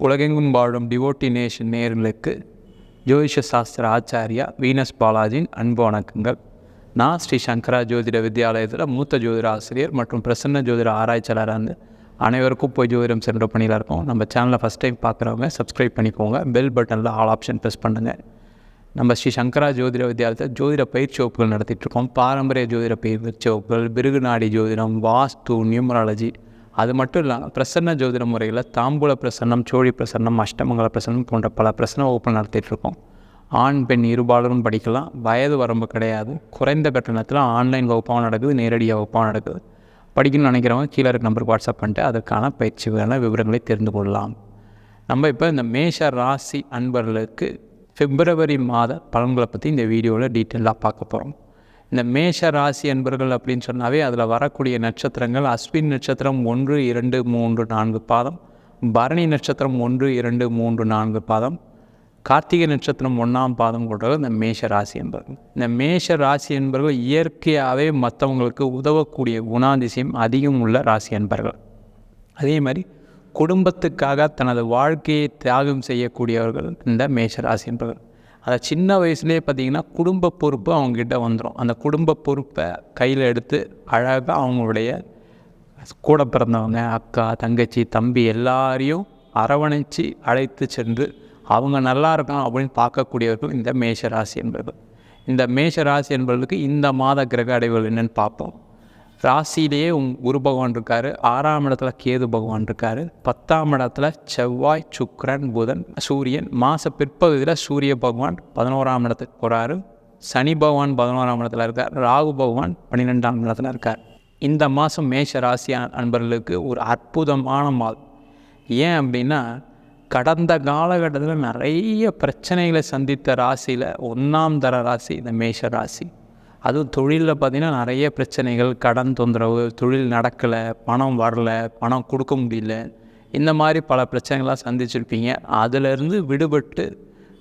உலகெங்கும் வாழும் devotee nation நேர்களுக்கு ஜோதிஷ சாஸ்திர ஆச்சாரியா வீனஸ் பாலாஜியின் அன்பு வணக்கங்கள். நான் ஸ்ரீ சங்கரா ஜோதிட வித்யாலயத்தில் மூத்த ஜோதிட ஆசிரியர் மற்றும் பிரசன்ன ஜோதிட ஆராய்ச்சியாளராக இருந்து அனைவருக்கும் போய் ஜோதிடம் சென்ற பணியில் இருக்கோம். நம்ம சேனலை ஃபஸ்ட் டைம் பார்க்குறவங்க சப்ஸ்கிரைப் பண்ணிக்கோங்க. பெல் பட்டனில் ஆல் ஆப்ஷன் ப்ரெஸ் பண்ணுங்கள் நம்ம ஸ்ரீ சங்கரா ஜோதிட வித்யாலயத்தில் ஜோதிட பயிற்சி வகுப்புகள் நடத்திட்டு இருக்கோம். பாரம்பரிய ஜோதிட பயிற்சி வகுப்புகள் பிருகுநாடி ஜோதிடம் வாஸ்து நியூமராலஜி அது மட்டும் இல்லாமல் பிரசன்ன ஜோதிட முறையில் தாம்பூல பிரசன்னம் சோழி பிரசன்னம் அஷ்டமங்கல பிரசன்னம் போன்ற பல பிரசன்ன வகுப்பு நடத்திட்டுருக்கோம் ஆண் பெண் இருபாலரும் படிக்கலாம். வயது வரம்பு கிடையாது. குறைந்த கட்டணத்தில் ஆன்லைன் வகுப்பாகவும் நடக்குது நேரடியாக வகுப்பாகவும் நடக்குது. படிக்கணும்னு நினைக்கிறவங்க கீழே இருக்க நம்பருக்கு வாட்ஸ்அப் பண்ணிட்டு அதற்கான பயிற்சிக்கான விவரங்களை தெரிந்து கொள்ளலாம். நம்ம இப்போ இந்த மேஷ ராசி அன்பர்களுக்கு பிப்ரவரி மாத பலன்களை பற்றி இந்த வீடியோவில் டீட்டெயிலாக பார்க்க போகிறோம் இந்த மேஷ ராசி என்பர்கள் அப்படின்னு சொன்னாவே அதில் வரக்கூடிய நட்சத்திரங்கள் அஸ்வின் நட்சத்திரம் ஒன்று இரண்டு மூன்று நான்கு பாதம் பரணி நட்சத்திரம் ஒன்று இரண்டு மூன்று நான்கு பாதம் கார்த்திகை நட்சத்திரம் ஒன்றாம் பாதம் கொண்டவர் இந்த மேஷ ராசி என்பர்கள். இந்த மேஷ ராசி என்பர்கள் இயற்கையாகவே மற்றவங்களுக்கு உதவக்கூடிய குணாதிசயம் அதிகம் உள்ள ராசி என்பர்கள். அதே மாதிரி குடும்பத்துக்காக தனது வாழ்க்கையை தியாகம் செய்யக்கூடியவர்கள் இந்த மேஷ ராசி என்பர்கள். அதை சின்ன வயசுலேயே பார்த்திங்கன்னா குடும்ப பொறுப்பு அவங்கக்கிட்ட வந்துடும் அந்த குடும்ப பொறுப்பை கையில் எடுத்து அழகாக அவங்களுடைய கூட பிறந்தவங்க அக்கா தங்கச்சி தம்பி எல்லாரையும் அரவணைச்சு அழைத்து சென்று அவங்க நல்லா இருக்காங்க அப்படின்னு பார்க்கக்கூடியவர்கள் இந்த மேஷ ராசி இந்த மேஷ ராசி என்பவர்களுக்கு இந்த மாத கிரக அடைவுகள் என்னென்னு பார்ப்போம். ராசியிலேயே உங் குரு பகவான் இருக்கார். ஆறாம் இடத்துல கேது பகவான் இருக்கார். பத்தாம் இடத்துல செவ்வாய் சுக்ரன் புதன் சூரியன். மாத பிற்பகுதியில் சூரிய பகவான் பதினோராம் இடத்துக்கு போகிறாரு சனி பகவான் பதினோராம் இடத்துல இருக்கார். ராகு பகவான் பன்னிரெண்டாம் இடத்துல இருக்கார். இந்த மாதம் மேஷ ராசி அன்பர்களுக்கு ஒரு அற்புதமான மாதம். ஏன் அப்படின்னா கடந்த காலகட்டத்தில் நிறைய பிரச்சனைகளை சந்தித்த ராசியில் ஒன்றாம் தர ராசி இந்த மேஷ ராசி. அதுவும் தொழிலில் பார்த்திங்கன்னா நிறைய பிரச்சனைகள் கடன் தொந்தரவு தொழில் நடக்கலை பணம் வரல பணம் கொடுக்க முடியல. இந்த மாதிரி பல பிரச்சனைகள்லாம் சந்திச்சிருப்பீங்க. அதிலிருந்து விடுபட்டு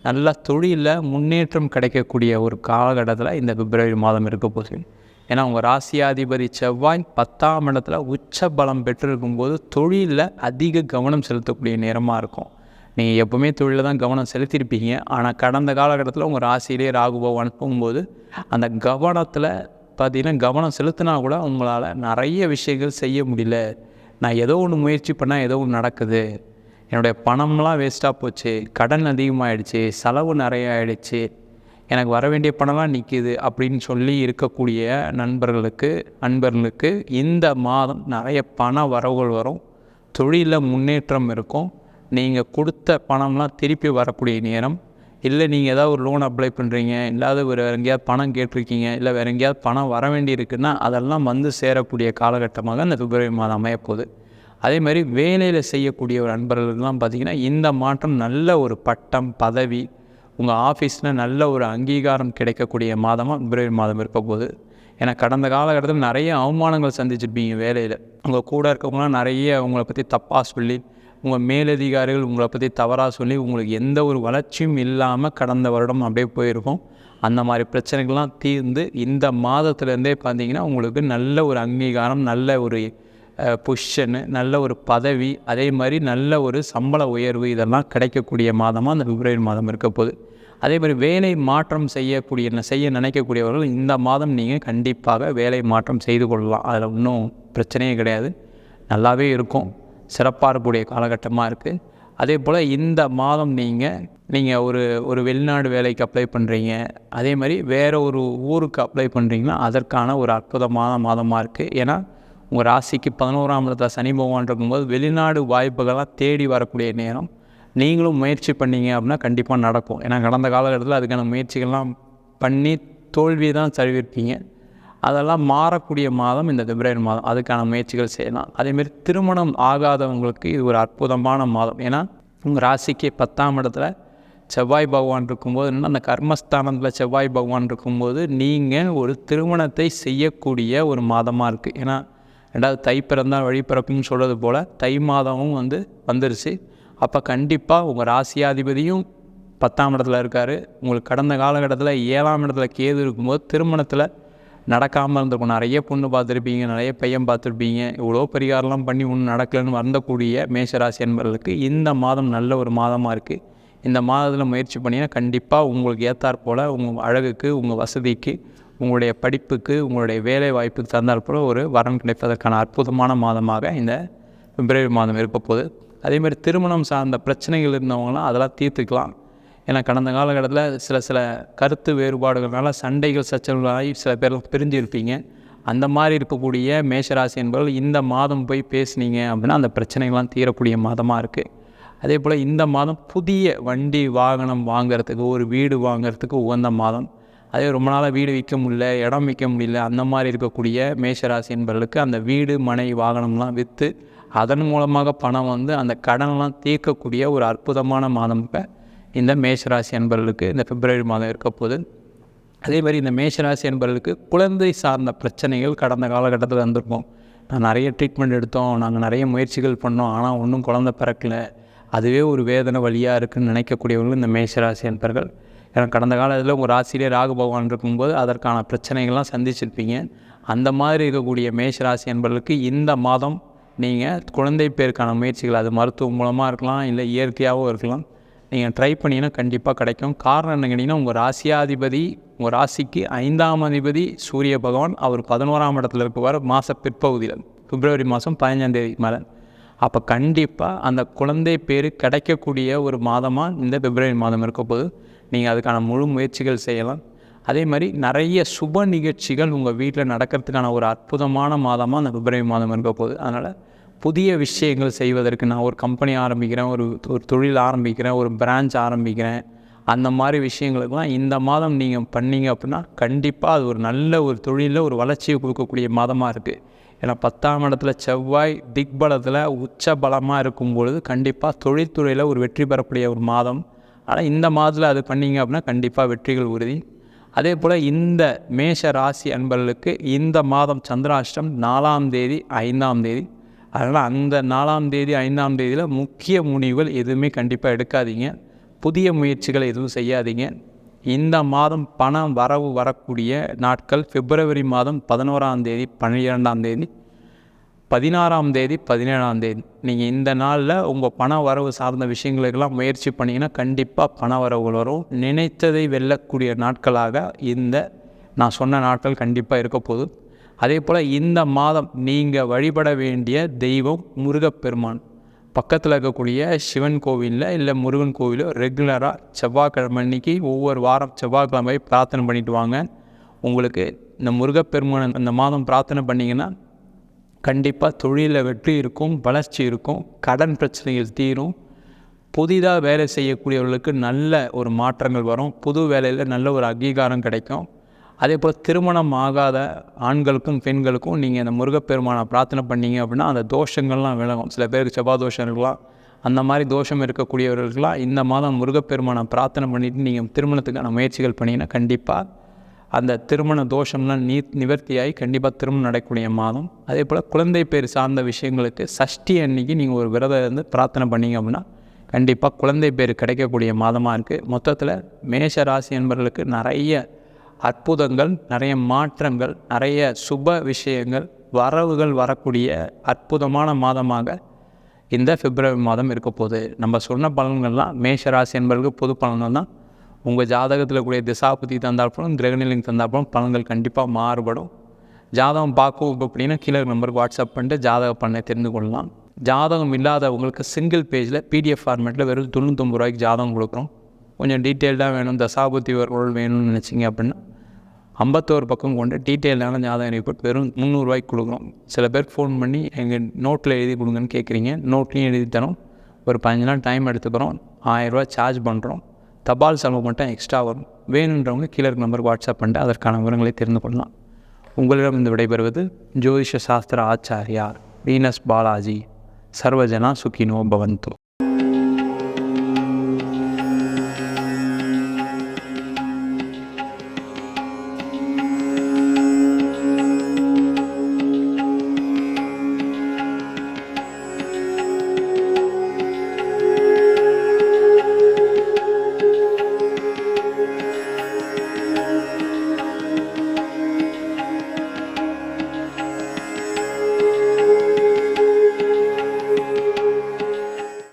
நல்லா தொழிலில் முன்னேற்றம் கிடைக்கக்கூடிய ஒரு காலகட்டத்தில் இந்த பிப்ரவரி மாதம் இருக்க போகுது. ஏன்னா உங்கள் ராசியாதிபதி செவ்வாய் பத்தாம் இடத்துல உச்ச பலம் பெற்றிருக்கும்போது தொழிலில் அதிக கவனம் செலுத்தக்கூடிய நேரமாக இருக்கும். நீங்கள் எப்போவுமே தொழிலில் தான் கவனம் செலுத்தியிருப்பீங்க. ஆனால் கடந்த காலகட்டத்தில் உங்கள் ராசியிலே ராகு பகவான் போகும்போது அந்த கவனத்தில் பார்த்தீங்கன்னா கவனம் செலுத்தினா கூட உங்களால் நிறைய விஷயங்கள் செய்ய முடியல. நான் ஏதோ ஒன்று முயற்சி பண்ணால் ஏதோ ஒன்று நடக்குது. என்னுடைய பணம்லாம் வேஸ்ட்டாக போச்சு. கடன் அதிகமாகிடுச்சு செலவு நிறைய ஆகிடுச்சு எனக்கு வர வேண்டிய பணம்லாம் நிற்கிது அப்படின்னு சொல்லி இருக்கக்கூடிய நண்பர்களுக்கு நண்பர்களுக்கு இந்த மாதம் நிறைய பண வரவுகள் வரும். தொழிலில் முன்னேற்றம் இருக்கும். நீங்கள் கொடுத்த பணம்லாம் திருப்பி வரக்கூடிய நேரம் இல்லை நீங்கள் ஏதாவது ஒரு லோன் அப்ளை பண்ணுறீங்க இல்லாத ஒரு வேறு எங்கேயாவது பணம் கேட்டிருக்கீங்க இல்லை வேறு எங்கேயாவது பணம் வர வேண்டி இருக்குன்னா அதெல்லாம் வந்து சேரக்கூடிய காலகட்டமாக இந்த பிப்ரவரி மாதம் அமையப்போகுது. அதே மாதிரி வேலையில் செய்யக்கூடிய ஒரு நண்பர்கள்லாம் பார்த்திங்கன்னா இந்த மாற்றம் நல்ல ஒரு பட்டம் பதவி உங்கள் ஆஃபீஸில் நல்ல ஒரு அங்கீகாரம் கிடைக்கக்கூடிய மாதமாக பிப்ரவரி மாதம் இருக்க போகுது. ஏன்னா கடந்த காலகட்டத்தில் நிறைய அவமானங்கள் சந்திச்சிருப்பீங்க வேலையில். உங்கள் கூட இருக்கவங்களாம் நிறைய உங்களை பற்றி தப்பாக சொல்லி உங்கள் மேலதிகாரிகள் உங்களை பற்றி தவறாக சொல்லி உங்களுக்கு எந்த ஒரு வளர்ச்சியும் இல்லாமல் கடந்த வருடம் அப்படியே போயிருக்கும். அந்த மாதிரி பிரச்சனைகள்லாம் தீர்ந்து இந்த மாதத்துலேருந்தே பார்த்தீங்கன்னா உங்களுக்கு நல்ல ஒரு அங்கீகாரம் நல்ல ஒரு பொசிஷனு நல்ல ஒரு பதவி அதே மாதிரி நல்ல ஒரு சம்பள உயர்வு இதெல்லாம் கிடைக்கக்கூடிய மாதமாக அந்த பிப்ரவரி மாதம் இருக்க போகுது. அதே மாதிரி வேலை மாற்றம் செய்யக்கூடிய செய்ய நினைக்கக்கூடியவர்கள் இந்த மாதம் நீங்கள் கண்டிப்பாக வேலை மாற்றம் செய்து கொள்ளலாம். அதில் ஒன்றும் பிரச்சனையே கிடையாது. நல்லாவே இருக்கும். சிறப்பாக இருக்கக்கூடிய காலகட்டமாக இருக்குது அதே போல் இந்த மாதம் நீங்கள் நீங்கள் ஒரு ஒரு வெளிநாடு வேலைக்கு அப்ளை பண்ணுறீங்க அதே மாதிரி வேறு ஒரு ஊருக்கு அப்ளை பண்ணுறீங்கன்னா அதற்கான ஒரு அற்புதமான மாதமாக இருக்குது ஏன்னா உங்கள் ராசிக்கு பதினோராம் இடத்துல சனி பகவான் இருக்கும்போது வெளிநாடு வாய்ப்புகள்லாம் தேடி வரக்கூடிய நேரம். நீங்களும் முயற்சி பண்ணீங்க அப்படின்னா கண்டிப்பாக நடக்கும். ஏன்னா கடந்த காலகட்டத்தில் அதுக்கான முயற்சிகள்லாம் பண்ணி தோல்வியை தான் சரிவிருப்பீங்க அதெல்லாம் மாறக்கூடிய மாதம் இந்த பிப்ரவரி மாதம். அதுக்கான முயற்சிகள் செய்யலாம். அதேமாரி திருமணம் ஆகாதவங்களுக்கு இது ஒரு அற்புதமான மாதம். ஏன்னா உங்கள் ராசிக்கு பத்தாம் இடத்துல செவ்வாய் பகவான் இருக்கும்போது என்ன அந்த கர்மஸ்தானத்தில் செவ்வாய் பகவான் இருக்கும்போது நீங்கள் ஒரு திருமணத்தை செய்யக்கூடிய ஒரு மாதமாக இருக்குது ஏன்னா ரெண்டாவது தை பிறந்தால் வழி பிறப்புன்னு சொல்கிறது போல் தை மாதமும் வந்து வந்துருச்சு. அப்போ கண்டிப்பாக உங்கள் ராசியாதிபதியும் பத்தாம் இடத்துல இருக்கார். உங்களுக்கு கடந்த காலகட்டத்தில் ஏழாம் இடத்துல கேது இருக்கும்போது திருமணத்தில் நடக்காமல் இருந்திருக்கும். நிறைய பொண்ணு பார்த்துருப்பீங்க நிறைய பையன் பார்த்துருப்பீங்க. இவ்வளோ பரிகாரம்லாம் பண்ணி ஒன்றும் நடக்கலைன்னு வந்தக்கூடிய மேஷராசி என்பவர்களுக்கு இந்த மாதம் நல்ல ஒரு மாதமாக இருக்குது இந்த மாதத்தில் முயற்சி பண்ணிங்கன்னா கண்டிப்பாக உங்களுக்கு ஏற்றாற் போல் உங்கள் அழகுக்கு உங்கள் வசதிக்கு உங்களுடைய படிப்புக்கு உங்களுடைய வேலை வாய்ப்புக்கு தந்தால் போல் ஒரு வரன் கிடைப்பதற்கான அற்புதமான மாதமாக இந்த பிப்ரவரி மாதம் இருக்க போகுது. அதேமாதிரி திருமணம் சார்ந்த பிரச்சனைகள் இருந்தவங்களாம் அதெல்லாம் தீர்த்துக்கலாம். ஏன்னா கடந்த காலகட்டத்தில் சில சில கருத்து வேறுபாடுகள்னால சண்டைகள் சச்சரவுகளாகி சில பேர் பிரிஞ்சு இருப்பீங்க அந்த மாதிரி இருக்கக்கூடிய மேஷராசி என்பவர்கள் இந்த மாதம் போய் பேசுனீங்க அப்படின்னா அந்த பிரச்சனைகள்லாம் தீரக்கூடிய மாதமாக இருக்குது அதே போல் இந்த மாதம் புதிய வண்டி வாகனம் வாங்குறதுக்கு ஒரு வீடு வாங்குறதுக்கு உகந்த மாதம். அதே ரொம்ப நாளாக வீடு விற்க முடியல இடம் விற்க முடியல அந்த மாதிரி இருக்கக்கூடிய மேஷராசி என்பவர்களுக்கு அந்த வீடு மனை வாகனம்லாம் விற்று அதன் மூலமாக பணம் வந்து அந்த கடன்லாம் தீர்க்கக்கூடிய ஒரு அற்புதமான மாதம் இப்போ. இந்த மேஷராசி என்பவர்களுக்கு இந்த பிப்ரவரி மாதம் இருக்க அதே மாதிரி இந்த மேஷராசி என்பவர்களுக்கு குழந்தை சார்ந்த பிரச்சனைகள் கடந்த காலகட்டத்தில் வந்திருக்கும். நான் நிறைய ட்ரீட்மெண்ட் எடுத்தோம் நாங்கள் நிறைய முயற்சிகள் பண்ணோம் ஆனால் ஒன்றும் குழந்தை பிறக்கல. அதுவே ஒரு வேதனை வழியாக இருக்குதுன்னு நினைக்கக்கூடியவர்கள் இந்த மேஷராசி என்பர்கள் ஏன்னா கடந்த காலத்தில் உங்கள் ராசியிலே ராகு பகவான் இருக்கும்போது அதற்கான பிரச்சனைகள்லாம் சந்திச்சிருப்பீங்க. அந்த மாதிரி இருக்கக்கூடிய மேஷராசி என்பவர்களுக்கு இந்த மாதம் நீங்கள் குழந்தை பேருக்கான முயற்சிகள் அது மருத்துவம் மூலமாக இருக்கலாம் இல்லை இயற்கையாகவும் இருக்கலாம். நீங்கள் ட்ரை பண்ணிங்கன்னா கண்டிப்பாக கிடைக்கும். காரணம் என்ன கேட்டிங்கன்னா உங்கள் ராசியாதிபதி உங்கள் ராசிக்கு ஐந்தாம் அதிபதி சூரிய பகவான் அவர் பதினோராம் இடத்துல இருக்குவார் மாத பிற்பகுதியில். பிப்ரவரி மாதம் பதினஞ்சாந்தேதி மேலே. அப்போ கண்டிப்பாக அந்த குழந்தை பேர் கிடைக்கக்கூடிய ஒரு மாதமாக இந்த பிப்ரவரி மாதம் இருக்க போது நீங்கள் அதுக்கான முழு முயற்சிகள் செய்யலாம். அதே மாதிரி நிறைய சுப நிகழ்ச்சிகள் உங்கள் வீட்டில் நடக்கிறதுக்கான ஒரு அற்புதமான மாதமாக அந்த பிப்ரவரி மாதம் இருக்க போகுது. அதனால் புதிய விஷயங்கள் செய்வதற்கு நான் ஒரு கம்பெனி ஆரம்பிக்கிறேன் ஒரு ஒரு தொழில் ஆரம்பிக்கிறேன் ஒரு பிரான்ச் ஆரம்பிக்கிறேன். அந்த மாதிரி விஷயங்களுக்கெல்லாம் இந்த மாதம் நீங்கள் பண்ணீங்க அப்படின்னா கண்டிப்பாக அது ஒரு நல்ல ஒரு தொழிலில் ஒரு வளர்ச்சியை கொடுக்கக்கூடிய மாதமாக இருக்குது ஏன்னா பத்தாம் இடத்துல செவ்வாய் திக்பலத்தில் உச்ச பலமாக இருக்கும் பொழுது கண்டிப்பாக தொழில்துறையில் ஒரு வெற்றி பெறக்கூடிய ஒரு மாதம். ஆனால் இந்த மாதத்தில் அது பண்ணீங்க அப்படின்னா கண்டிப்பாக வெற்றிகள் உறுதி. அதே போல் இந்த மேஷ ராசி அன்பர்களுக்கு இந்த மாதம் சந்திராஷ்டம் நாலாம் தேதி ஐந்தாம் தேதி அதனால் அந்த நாலாம் தேதி ஐந்தாம் தேதியில் முக்கிய முடிவுகள் எதுவுமே கண்டிப்பாக எடுக்காதீங்க. புதிய முயற்சிகள் எதுவும் செய்யாதீங்க. இந்த மாதம் பணம் வரவு வரக்கூடிய நாட்கள் பிப்ரவரி மாதம் பதினோராம் தேதி பன்னிரெண்டாம் தேதி பதினாறாம் தேதி பதினேழாம் தேதி. நீங்கள் இந்த நாளில் உங்கள் பண வரவு சார்ந்த விஷயங்களுக்கெல்லாம் முயற்சி பண்ணிங்கன்னா கண்டிப்பாக பண வரவுகள் வரும். நினைத்ததை வெல்லக்கூடிய நாட்களாக இந்த நான் சொன்ன நாட்கள் கண்டிப்பாக இருக்க போகுது. அதே போல் இந்த மாதம் நீங்கள் வழிபட வேண்டிய தெய்வம் முருகப்பெருமான். பக்கத்தில் இருக்கக்கூடிய சிவன் கோவிலில் இல்லை முருகன் கோவிலோ ரெகுலராக செவ்வாய்க்கிழமை அன்னைக்கு ஒவ்வொரு வாரம் செவ்வாய்க்கிழமை பிரார்த்தனை பண்ணிட்டு வாங்க. உங்களுக்கு இந்த முருகப்பெருமான் இந்த மாதம் பிரார்த்தனை பண்ணிங்கன்னா கண்டிப்பாக தொழிலில் வெற்றி இருக்கும் வளர்ச்சி இருக்கும் கடன் பிரச்சனைகள் தீரும். புதிதாக வேலை செய்யக்கூடியவர்களுக்கு நல்ல ஒரு மாற்றங்கள் வரும். புது வேலையில் நல்ல ஒரு அங்கீகாரம் கிடைக்கும். அதே போல் திருமணம் ஆகாத ஆண்களுக்கும் பெண்களுக்கும் நீங்கள் இந்த முருகப்பெருமானை பிரார்த்தனை பண்ணீங்க அப்படின்னா அந்த தோஷங்கள்லாம் விலகும். சில பேருக்கு செவ்வாய் தோஷம் இருக்கலாம். அந்த மாதிரி தோஷம் இருக்கக்கூடியவர்களுக்கெல்லாம் இந்த மாதம் முருகப்பெருமானை பிரார்த்தனை பண்ணிவிட்டு நீங்கள் திருமணத்துக்கான முயற்சிகள் பண்ணிங்கன்னா கண்டிப்பாக அந்த திருமண தோஷம்லாம் நீ நிவர்த்தியாகி கண்டிப்பாக திருமணம் நடக்கக்கூடிய மாதம். அதே போல் குழந்தை பேர் சார்ந்த விஷயங்களுக்கு சஷ்டி அன்னைக்கு நீங்கள் ஒரு விரதம் இருந்து பிரார்த்தனை பண்ணீங்க அப்படின்னா கண்டிப்பாக குழந்தை பேர் கிடைக்கக்கூடிய மாதமாக இருக்குது மொத்தத்தில் மேஷ ராசி என்பவர்களுக்கு நிறைய அற்புதங்கள் நிறைய மாற்றங்கள் நிறைய சுப விஷயங்கள் வரவுகள் வரக்கூடிய அற்புதமான மாதமாக இந்த பிப்ரவரி மாதம் இருக்க போகுது. நம்ம சொன்ன பலன்கள்லாம் மேஷராசி என்பதற்கு பொது பலன்கள் தான். உங்கள் ஜாதகத்தில் கூடிய திசாபதி தந்தாற்படும் கிரகநிலைக்கு தந்தாற்படும் பலன்கள் கண்டிப்பாக மாறுபடும். ஜாதகம் பார்க்கவும் அப்படின்னா கீழே நம்பருக்கு வாட்ஸ்அப் பண்ணிட்டு ஜாதக பண்ணை தெரிந்து கொள்ளலாம். ஜாதகம் இல்லாதவங்களுக்கு சிங்கிள் பேஜில் பிடிஎஃப் ஃபார்மேட்டில் வெறும் தொண்ணூத்தொம்பது ரூபாய்க்கு ஜாதகம் கொடுக்குறோம். கொஞ்சம் டீட்டெயில்டாக வேணும் தசாபுத்தி பொருள் வேணும்னு நினச்சிங்க அப்படின்னா ஐம்பத்தோரு பக்கம் கொண்டு டீட்டெயிலான ஜாதகம் ரிப்போர்ட் வெறும் முந்நூறுரூவாய்க்கு கொடுக்குறோம். சில பேர் ஃபோன் பண்ணி எங்கள் நோட்டில் எழுதி கொடுங்கன்னு கேட்குறீங்க. நோட்லேயும் எழுதி தரோம். ஒரு பதினஞ்சு நாள் டைம் எடுத்துக்கிறோம். ஆயிரரூவா சார்ஜ் பண்ணுறோம் தபால் செலவு மட்டும் எக்ஸ்ட்ரா வரும். வேணுன்றவங்க கீழே இருக்க நம்பருக்கு வாட்ஸ்அப் பண்ணிட்டு அதற்கான விவரங்களை தெரிந்து கொள்ளலாம். உங்களிடம் இந்த விடைபெறுவது ஜோதிஷ சாஸ்திர ஆச்சாரியார் வீனஸ் பாலாஜி. சர்வஜனா சுகினோ பவந்தோ.